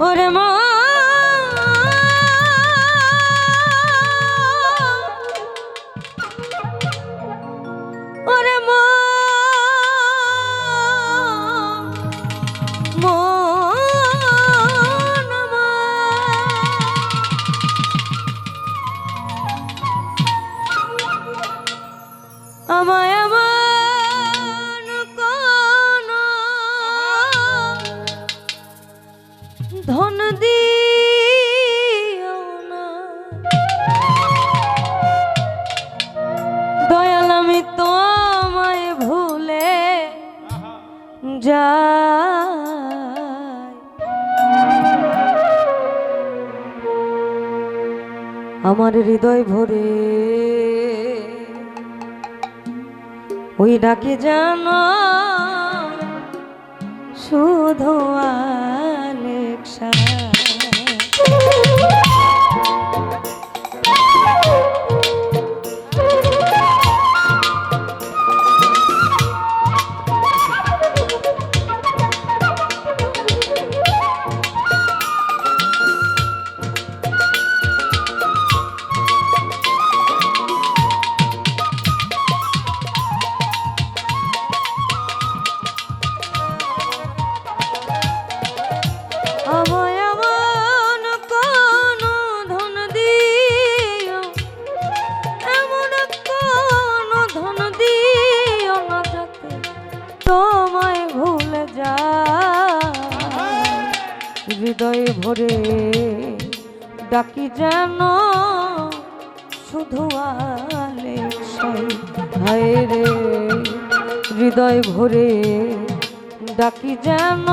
ওরে মা। আমায় যাই আমার হৃদয় ভরে ওই ডাকে জানো শুধু আলেক্সা। ডাকি যেন শুধু আলে রে হৃদয় ভরে ডাকি যেন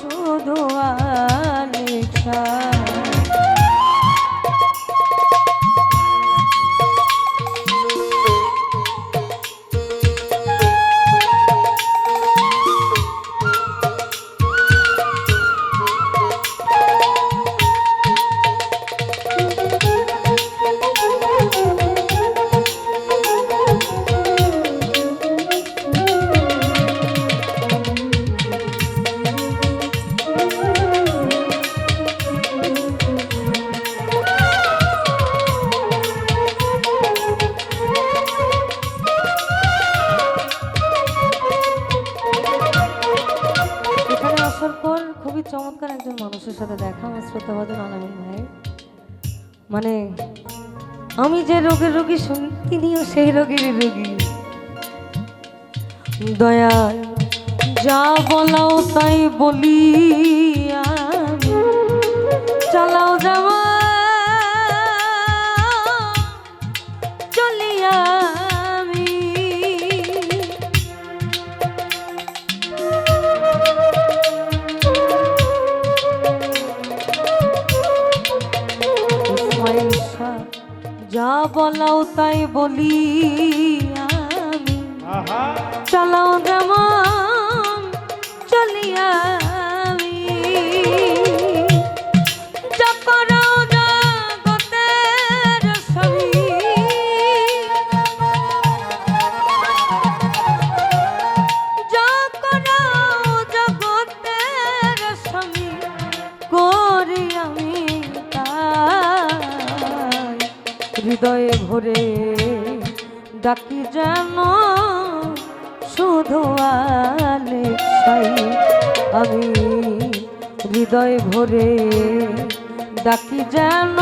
শুধু আলেখা খুবই চমৎকার একজন মানুষের সাথে দেখা, আমার শ্রোতাভাজন আলামিন ভাই। মানে আমি যে রোগের রোগী, শুনি তিনিও সেই রোগেরই রোগী। দয়া যা বলাও তাই বলি। যা বলাও তাই বলি আমি। চালাও যেমন চলি ডাকি যেন শুধু আলে আমি হৃদয় ভরে ডাকি যেন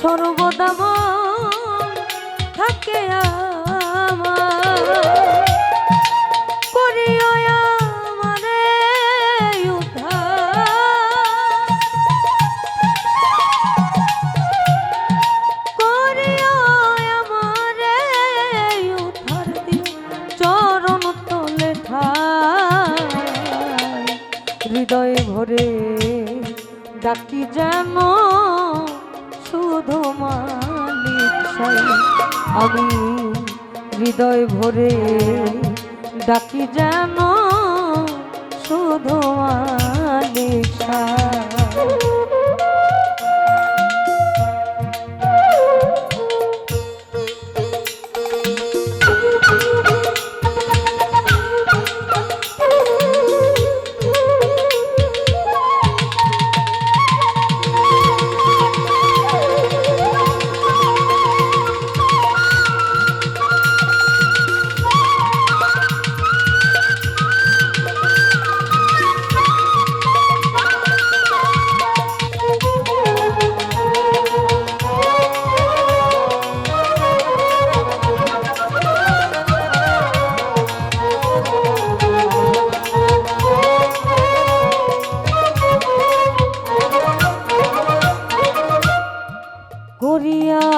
সর্বদা মা আমি হৃদয় ভরে ডাকি যেন শুধু আলিশা। Gloria.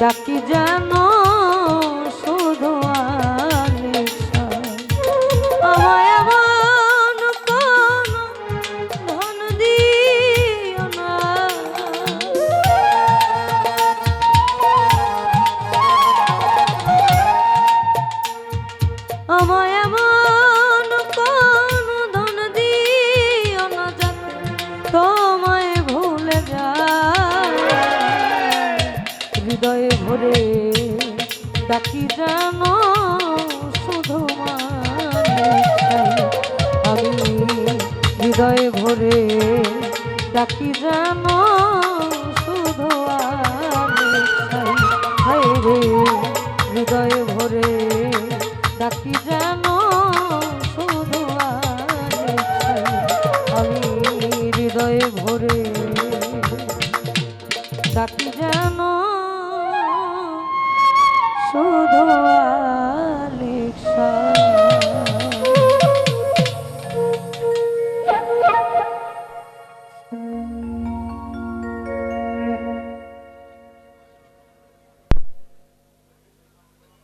ডাকি জানো ডাকি যেন শুধু আমি হৃদয় ভরে ডাকি যেন